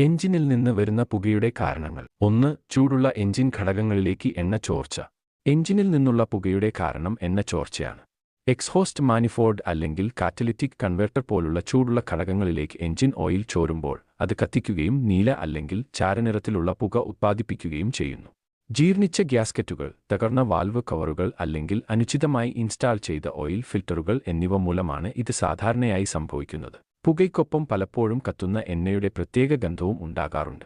എഞ്ചിനിൽ നിന്ന് വരുന്ന പുകയുടെ കാരണങ്ങൾ. ഒന്ന് ചൂടുള്ള എഞ്ചിൻ ഘടകങ്ങളിലേക്ക് എണ്ണ ചോർച്ച. എഞ്ചിനിൽ നിന്നുള്ള പുകയുടെ കാരണം എണ്ണ ചോർച്ചയാണ്. എക്സ്ഹോസ്റ്റ് മാനിഫോർഡ് അല്ലെങ്കിൽ കാറ്റലിറ്റിക് കൺവെർട്ടർ പോലുള്ള ചൂടുള്ള ഘടകങ്ങളിലേക്ക് എഞ്ചിൻ ഓയിൽ ചോരുമ്പോൾ അത് കത്തിക്കുകയും നീല അല്ലെങ്കിൽ ചാരനിറത്തിലുള്ള പുക ഉത്പാദിപ്പിക്കുകയും ചെയ്യുന്നു. ജീർണിച്ച ഗ്യാസ്കറ്റുകൾ തകർന്ന വാൽവ് കവറുകൾ അല്ലെങ്കിൽ അനുചിതമായി ഇൻസ്റ്റാൾ ചെയ്ത ഓയിൽ ഫിൽട്ടറുകൾ എന്നിവ മൂലമാണ് ഇത് സാധാരണയായി സംഭവിക്കുന്നത്. പുകയ്ക്കൊപ്പം പലപ്പോഴും കത്തുന്ന എണ്ണയുടെ പ്രത്യേക ഗന്ധവും ഉണ്ടാകാറുണ്ട്.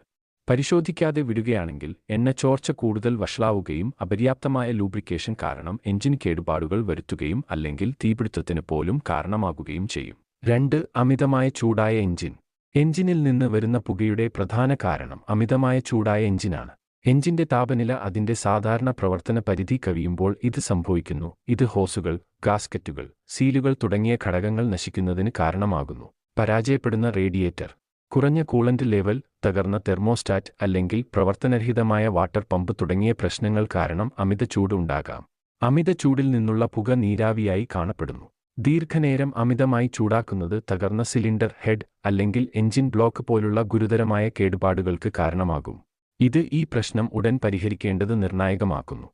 പരിശോധിക്കാതെ വിടുകയാണെങ്കിൽ എണ്ണ ചോർച്ച കൂടുതൽ വഷളാവുകയും അപര്യാപ്തമായ ലൂബ്രിക്കേഷൻ കാരണം എഞ്ചിൻ കേടുപാടുകൾ വരുത്തുകയും അല്ലെങ്കിൽ തീപിടുത്തത്തിന് പോലും കാരണമാകുകയും ചെയ്യും. രണ്ട് അമിതമായ ചൂടായ എഞ്ചിൻ എഞ്ചിനിൽ നിന്ന് വരുന്ന പുകയുടെ പ്രധാന കാരണം അമിതമായ ചൂടായ എഞ്ചിനാണ് എഞ്ചിന്റെ താപനില അതിന്റെ സാധാരണ പ്രവർത്തന പരിധി കവിയുമ്പോൾ ഇത് സംഭവിക്കുന്നു. ഇത് ഹോസുകൾ ഗാസ്കറ്റുകൾ സീലുകൾ തുടങ്ങിയ ഘടകങ്ങൾ നശിക്കുന്നതിന് കാരണമാകുന്നു. പരാജയപ്പെടുന്ന റേഡിയേറ്റർ. കുറഞ്ഞ കൂളന്റ് ലെവൽ തകർന്ന തെർമോസ്റ്റാറ്റ് അല്ലെങ്കിൽ പ്രവർത്തനരഹിതമായ വാട്ടർ പമ്പ് തുടങ്ങിയ പ്രശ്നങ്ങൾ കാരണം അമിത ചൂട് ഉണ്ടാകാം. അമിത ചൂടിൽ നിന്നുള്ള പുക നീരാവിയായി കാണപ്പെടുന്നു. ദീർഘനേരം അമിതമായി ചൂടാക്കുന്നത് തകർന്ന സിലിണ്ടർ ഹെഡ് അല്ലെങ്കിൽ എഞ്ചിൻ ബ്ലോക്ക് പോലുള്ള ഗുരുതരമായ കേടുപാടുകൾക്ക് കാരണമാകും. ഇത് ഈ പ്രശ്നം ഉടൻ പരിഹരിക്കേണ്ടത് നിർണായകമാക്കുന്നു.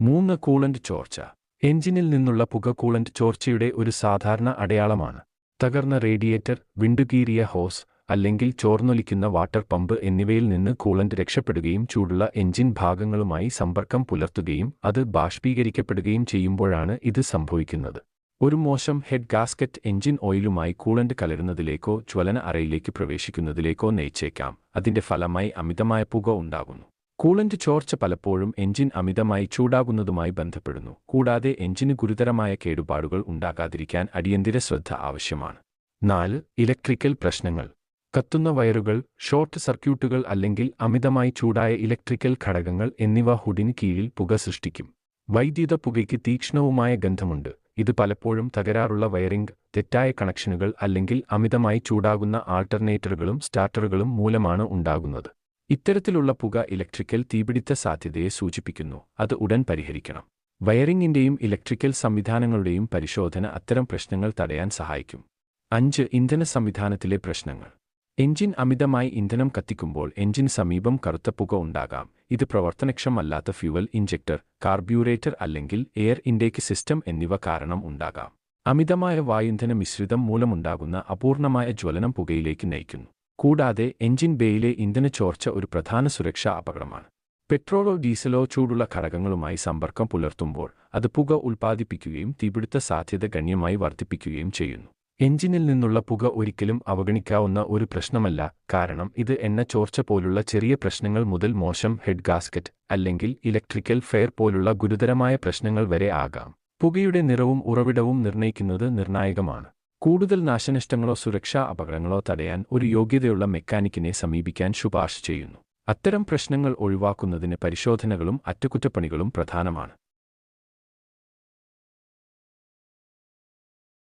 മൂന്ന് കൂളന്റ് ചോർച്ച. എഞ്ചിനിൽ നിന്നുള്ള പുക കൂളന്റ് ചോർച്ചയുടെ ഒരു സാധാരണ അടയാളമാണ്. തകർന്ന റേഡിയേറ്റർ വിണ്ടുകീറിയ ഹോസ് അല്ലെങ്കിൽ ചോർന്നൊലിക്കുന്ന വാട്ടർ പമ്പ് എന്നിവയിൽ നിന്ന് കൂളന്റ് രക്ഷപ്പെടുകയും ചൂടുള്ള എഞ്ചിൻ ഭാഗങ്ങളുമായി സമ്പർക്കം പുലർത്തുകയും അത് ബാഷ്പീകരിക്കപ്പെടുകയും ചെയ്യുമ്പോഴാണ് ഇത് സംഭവിക്കുന്നത്. ഒരു മോശം ഹെഡ് ഗാസ്കറ്റ് എഞ്ചിൻ ഓയിലുമായി കൂളന്റ് കലരുന്നതിലേക്കോ ജ്വലന അറയിലേക്ക് പ്രവേശിക്കുന്നതിലേക്കോ നയിച്ചേക്കാം. അതിന്റെ ഫലമായി അമിതമായ പുക ഉണ്ടാകുന്നു. കൂളന്റ് ചോർച്ച പലപ്പോഴും എഞ്ചിൻ അമിതമായി ചൂടാകുന്നതുമായി ബന്ധപ്പെടുന്നു. കൂടാതെ എഞ്ചിന് ഗുരുതരമായ കേടുപാടുകൾ ഉണ്ടാകാതിരിക്കാൻ അടിയന്തിര ശ്രദ്ധ ആവശ്യമാണ്. നാല് ഇലക്ട്രിക്കൽ പ്രശ്നങ്ങൾ. കത്തുന്ന വയറുകൾ ഷോർട്ട് സർക്യൂട്ടുകൾ അല്ലെങ്കിൽ അമിതമായി ചൂടായ ഇലക്ട്രിക്കൽ ഘടകങ്ങൾ എന്നിവ ഹുഡിന് കീഴിൽ പുക സൃഷ്ടിക്കും. വൈദ്യുത പുകയ്ക്ക് തീക്ഷ്ണവുമായ ഗന്ധമുണ്ട്. ഇത് പലപ്പോഴും തകരാറുള്ള വയറിംഗ് തെറ്റായ കണക്ഷനുകൾ അല്ലെങ്കിൽ അമിതമായി ചൂടാകുന്ന ആൾട്ടർനേറ്ററുകളും സ്റ്റാർട്ടറുകളും മൂലമാണ് ഉണ്ടാകുന്നത്. ഇത്തരത്തിലുള്ള പുക ഇലക്ട്രിക്കൽ തീപിടിത്ത സാധ്യതയെ സൂചിപ്പിക്കുന്നു. അത് ഉടൻ പരിഹരിക്കണം. വയറിംഗിന്റെയും ഇലക്ട്രിക്കൽ സംവിധാനങ്ങളുടെയും പരിശോധന അത്തരം പ്രശ്നങ്ങൾ തടയാൻ സഹായിക്കും. അഞ്ച് ഇന്ധന സംവിധാനത്തിലെ പ്രശ്നങ്ങൾ. എഞ്ചിൻ അമിതമായി ഇന്ധനം കത്തിക്കുമ്പോൾ എഞ്ചിൻ സമീപം കറുത്ത പുക ഉണ്ടാകാം. ഇത് പ്രവർത്തനക്ഷമല്ലാത്ത ഫ്യൂവൽ ഇഞ്ചക്ടർ കാർബ്യൂറേറ്റർ അല്ലെങ്കിൽ എയർ ഇൻടേക്ക് സിസ്റ്റം എന്നിവ കാരണം ഉണ്ടാകാം. അമിതമായ വായുന്ധന മിശ്രിതം മൂലമുണ്ടാകുന്ന അപൂർണമായ ജ്വലനം പുകയിലേക്ക് നയിക്കുന്നു. കൂടാതെ എഞ്ചിൻ ബേയിലെ ഇന്ധന ചോർച്ച ഒരു പ്രധാന സുരക്ഷാ അപകടമാണ്. പെട്രോളോ ഡീസലോ ചൂടുള്ള ഘടകങ്ങളുമായി സമ്പർക്കം പുലർത്തുമ്പോൾ അത് പുക ഉൽപ്പാദിപ്പിക്കുകയും തീപിടുത്ത സാധ്യത ഗണ്യമായി വർദ്ധിപ്പിക്കുകയും ചെയ്യുന്നു. എഞ്ചിനിൽ നിന്നുള്ള പുക ഒരിക്കലും അവഗണിക്കാവുന്ന ഒരു പ്രശ്നമല്ല കാരണം ഇത് എണ്ണ ചോർച്ച പോലുള്ള ചെറിയ പ്രശ്നങ്ങൾ മുതൽ മോശം ഹെഡ് ഗാസ്കറ്റ് അല്ലെങ്കിൽ ഇലക്ട്രിക്കൽ ഫെയർ പോലുള്ള ഗുരുതരമായ പ്രശ്നങ്ങൾ വരെ ആകാം. പുകയുടെ നിറവും ഉറവിടവും നിർണയിക്കുന്നത് നിർണായകമാണ്. കൂടുതൽ നാശനഷ്ടങ്ങളോ സുരക്ഷാ അപകടങ്ങളോ തടയാൻ ഒരു യോഗ്യതയുള്ള മെക്കാനിക്കിനെ സമീപിക്കാൻ ശുപാർശ ചെയ്യുന്നു. അത്തരം പ്രശ്നങ്ങൾ ഒഴിവാക്കുന്നതിന് പരിശോധനകളും അറ്റകുറ്റപ്പണികളും പ്രധാനമാണ്.